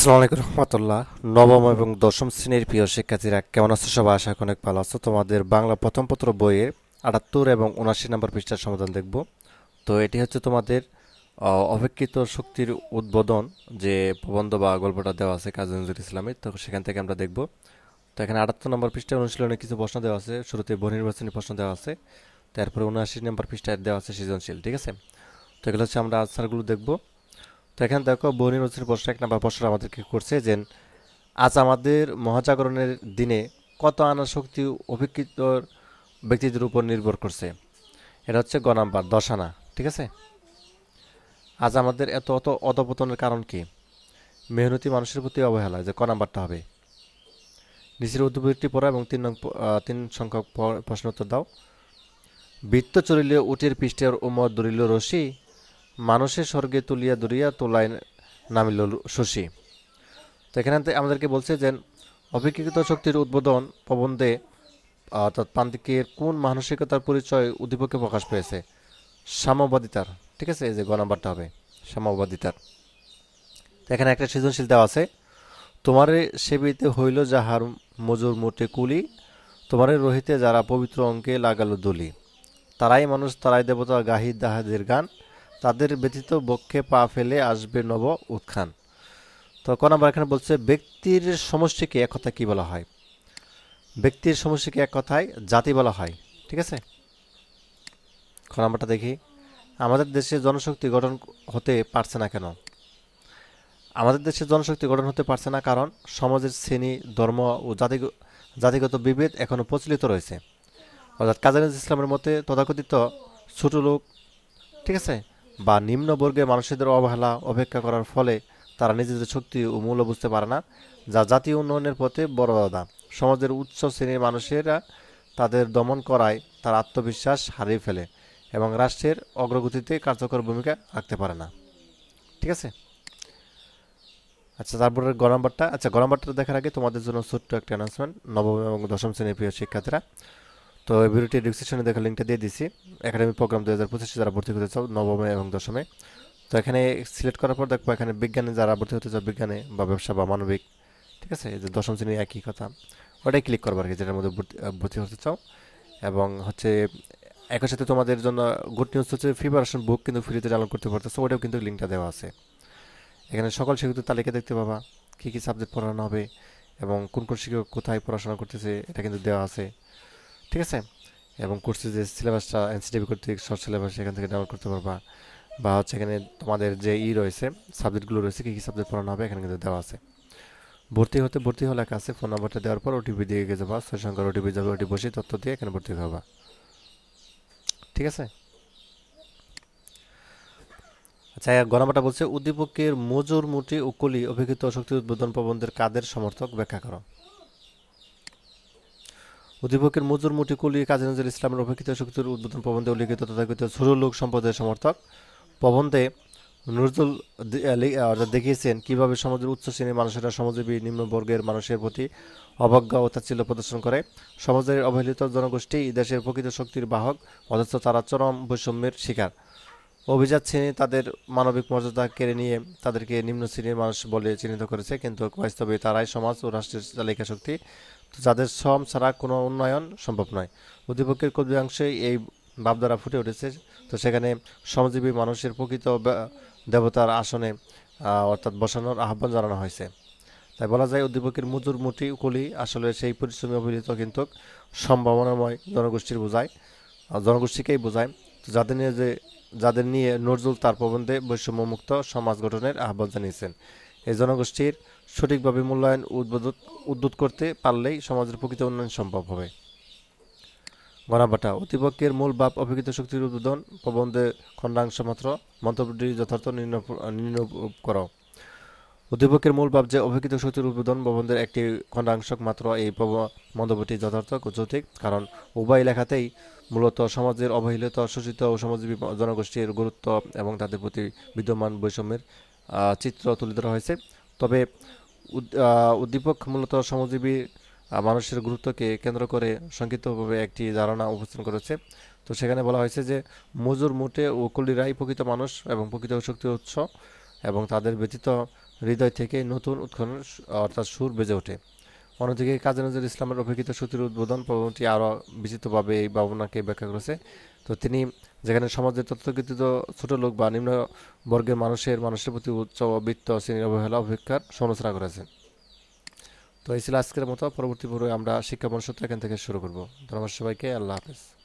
আসসালামু আলাইকুম রহমতুল্লাহ। নবম এবং দশম শ্রেণির প্রিয় শিক্ষার্থীরা কেমন আছো? সবাই আশা অনেক ভালো আছো। তোমাদের বাংলা প্রথম পত্র বইয়ের আটাত্তর এবং উনআশি নম্বর পৃষ্ঠার সমাধান দেখব। তো এটি হচ্ছে তোমাদের অপেক্ষিত শক্তির উদ্বোধন যে প্রবন্ধ বা গল্পটা দেওয়া আছে কাজী নজরুল ইসলামের। তো সেখান থেকে আমরা দেখব। তো এখানে আটাত্তর নম্বর পৃষ্ঠায় অনুশীলনে কিছু প্রশ্ন দেওয়া আছে। শুরুতে বহুনির্বাচনী প্রশ্ন দেওয়া আছে। তারপরে উনআশি নম্বর পৃষ্ঠায় দেওয়া আছে সৃজনশীল, ঠিক আছে? তো এগুলো হচ্ছে আমরা আনসারগুলো দেখব। তো এখানে দেখো, বনি নজরুল প্রশ্ন এক নাম্বার প্রশ্ন আমাদেরকে করছে যে, আজ আমাদের মহাজাগরণের দিনে কত আনা শক্তি অভিক্ষিত ব্যক্তিদের উপর নির্ভর করছে? এটা হচ্ছে গ নাম্বার, দশ আনা, ঠিক আছে? আজ আমাদের এত অত অধপতনের কারণ কি? মেহনতি মানুষের প্রতি অবহেলা, যে ক নাম্বারটা হবে? নিচের উদ্ভিদটি পড়া এবং তিন নং তিন সংখ্যক প্রশ্ন উত্তর দাও। বৃত্ত চলিলে উটের পৃষ্ঠের উমর দরিল রশি মানুষের স্বর্গে তুলিয়া দরিয়া তোলায় নামিল শশী। তো এখানে আমাদেরকে বলছে যে অপেক্ষিত শক্তির উদ্বোধন প্রবন্ধে, অর্থাৎ প্রান্তিকের কোন মানসিকতার পরিচয় উদ্দীপকে প্রকাশ পেয়েছে? সাম্যবাদিতার। ঠিক আছে? এই যে গ নাম্বারটা হবে। সাম্যবাদিতার। এখানে একটা সৃজনশীল দেওয়া আছে, তোমারে সেবিতে হইল যাহার মজুর মোটে কুলি, তোমারে রহিতে যারা পবিত্র অঙ্কে লাগালো দলি। তারাই মানুষ, তারাই দেবতা, গাহি, দাহাদের গান তাদের ব্যতীত বক্ষে পা ফেলে আসবে নব উত্থান। তো ক এখানে বলছে, ব্যক্তির সমষ্টিকে এক কথা কী বলা হয়? ব্যক্তির সমষ্টিকে এক কথায় জাতি বলা হয়। ঠিক আছে? খ নাম্বারটা দেখি, আমাদের দেশে জনশক্তি গঠন হতে পারছে না কেন? আমাদের দেশে জনশক্তি গঠন হতে পারছে না কারণ সমাজের শ্রেণি, ধর্ম ও জাতি জাতিগত বিভেদ এখনও প্রচলিত রয়েছে। অর্থাৎ কাজী ইসলামের মতে তথাকথিত ছোট লোক, ঠিক আছে? বা নিম্নবর্গের মানুষদের অবহেলা অপেক্ষা করার ফলে তারা নিজেদের শক্তি ও মূল্য বুঝতে পারে না, যা জাতীয় উন্নয়নের পথে বড় বাধা। সমাজের উচ্চ শ্রেণির মানুষেরা তাদের দমন করায় তার আত্মবিশ্বাস হারিয়ে ফেলে এবং রাষ্ট্রের অগ্রগতিতে কার্যকর ভূমিকা রাখতে পারে না। ঠিক আছে? আচ্ছা তারপরে গ নাম্বারটা আচ্ছা গ নাম্বারটা দেখার আগে তোমাদের জন্য ছোট্ট একটা অ্যানাউন্সমেন্ট নবম এবং দশম শ্রেণির প্রিয় শিক্ষার্থীরা তো ভিডিওটি ডিসক্রিপশনে দেখার লিঙ্কটা দিয়ে দিছি। একাডেমিক প্রোগ্রাম দু হাজার পঁচিশে যারা ভর্তি হতে চাও, নবমে এবং দশমে। তো এখানে সিলেক্ট করার পর দেখব এখানে বিজ্ঞানে যারা ভর্তি হতে চাও, বিজ্ঞানে বা ব্যবসা বা মানবিক, ঠিক আছে? যে দশম শ্রেণি একই কথা। ওটাই ক্লিক করব আর কি যেটার মধ্যে ভর্তি হতে চাও। এবং হচ্ছে একই সাথে তোমাদের জন্য গুড নিউজ হচ্ছে প্রিপারেশন বুক কিন্তু ফ্রিতে ডাউনলোড করতে পারতেছো, ওটাও কিন্তু লিঙ্কটা দেওয়া আছে। এখানে সকল শিক্ষকদের তালিকা দেখতে পাবা, কী কী সাবজেক্ট পড়ানো হবে এবং কোন কোন শিক্ষক কোথায় পড়াশোনা করতেছে, এটা কিন্তু দেওয়া আছে। ঠিক আছে? এবং কোর্সের যে সিলেবাসটা এনসিডিবি কর্তৃক শর্ট সিলেবাস এখান থেকে ডাউনলোড করতে পারবা। বা হচ্ছে এখানে তোমাদের যে ই রয়েছে সাবজেক্টগুলো রয়েছে, কী কী সাবজেক্ট পড়ানো হবে এখানে কিন্তু দেওয়া আছে। ভর্তি হতে, ভর্তি হলে আছে ফোন নাম্বারটা দেওয়ার পর ওটিপি দিয়ে গিয়ে যাবা। ছয় সংখ্যার ওটিপি যাবে ওটি বসে তথ্য দিয়ে এখানে ভর্তি হবা। ঠিক আছে? আচ্ছা গ নাম্বারটা বলছে, উদ্দীপকের মজুর মুটি ও কলি অভিজ্ঞত শক্তি উদ্বোধন প্রবন্ধের কাদের সমর্থক? ব্যাখ্যা করো। উদ্দীপকের মজুর মুটি কলি কাজী নজরুল ইসলামের অপেক্ষিত শক্তির উদ্বোধন প্রবন্ধে উল্লিখিত তথাকথিত লোক সম্প্রদায়ের সমর্থক। প্রবন্ধে নজরুল দেখিয়েছেন কীভাবে সমাজের উচ্চ শ্রেণির মানুষেরা সমাজজীবী নিম্নবর্গের মানুষের প্রতি অবজ্ঞা ও তাচ্ছিল্য প্রদর্শন করে। সমাজের অবহেলিত জনগোষ্ঠী দেশের প্রকৃত শক্তির বাহক, অথচ তারা চরম বৈষম্যের শিকার। অভিজাত শ্রেণি তাদের মানবিক মর্যাদা কেড়ে নিয়ে তাদেরকে নিম্ন শ্রেণির মানুষ বলে চিহ্নিত করেছে, কিন্তু বাস্তবে তারাই সমাজ ও রাষ্ট্রের চালিকা শক্তি যাদের শ্রম ছাড়া কোনো উন্নয়ন সম্ভব নয়। উদ্দীপকের কবিয়াংশে এই ভাবধারা ফুটে উঠেছে। তো সেখানে শ্রমজীবী মানুষের প্রকৃত দেবতার আসনে অর্থাৎ বসানোর আহ্বান জানানো হয়েছে। তাই বলা যায়, উদ্দীপকের মজুর মুটি কুলি আসলে সেই পরিশ্রমী অভিহিত কিন্তু সম্ভাবনাময় জনগোষ্ঠীর বোঝায় জনগোষ্ঠীকেই বোঝায়। তো যাদের নিয়ে যে, যাদের নিয়ে নজরুল তার প্রবন্ধে বৈষম্যমুক্ত সমাজ গঠনের আহ্বান জানিয়েছেন। এই জনগোষ্ঠীর সঠিকভাবে মূল্যায়ন উদ্যুত করতে পারলেই সমাজের প্রকৃত উন্নয়ন সম্ভব হবে। গণাবাটা অতিপক্ষের মূল বাপ অভিজ্ঞত শক্তির উদ্বোধন প্রবন্ধে খণ্ডাংশ মাত্র, মন্তব্যটি যথার্থ নির্ণয় করো। উদ্দীপকের মূল ভাব যে অভিজ্ঞত শক্তির উদ্বোধন প্রবন্ধের একটি খণ্ডাংশ মাত্র, এই মন্তব্যটি যথার্থ ও কারণ উভয় লেখাতেই মূলত সমাজের অবহেলিত, শোষিত ও সমাজজীবী জনগোষ্ঠীর গুরুত্ব এবং তাদের প্রতি বিদ্যমান বৈষম্যের চিত্র তুলে ধরা হয়েছে। তবে উদ্দীপক মূলত সমজীবী মানুষের গুরুত্বকে কেন্দ্র করে সংক্ষিপ্তভাবে একটি ধারণা উপস্থাপন করেছে। তো সেখানে বলা হয়েছে যে, মজুর, মুটে ও কলিরাই প্রকৃত মানুষ এবং প্রকৃত শক্তির উৎস এবং তাদের ব্যতীত হৃদয় থেকে নতুন উৎখনন অর্থাৎ সুর বেজে ওঠে। অন্যদিকে কাজী নজরুল ইসলামের অপেক্ষিত সূত্রের উদ্বোধন প্রবন্ধটি আরও বিচিত্রভাবে এই ভাবনাকে ব্যাখ্যা করেছে। তো তিনি যেখানে সমাজের তথ্যকৃত ছোট লোক বা নিম্ন বর্গের মানুষের মানুষের প্রতি উচ্চ বৃত্ত শ্রেণির অবহেলা অপেক্ষার সমালোচনা করেছেন। তো এই ছিল আজকের মতো। পরবর্তী পর্বে আমরা শিক্ষা মনুষ্যত্ব এখান থেকে শুরু করব। ধন্যবাদ সবাইকে। আল্লাহ হাফেজ।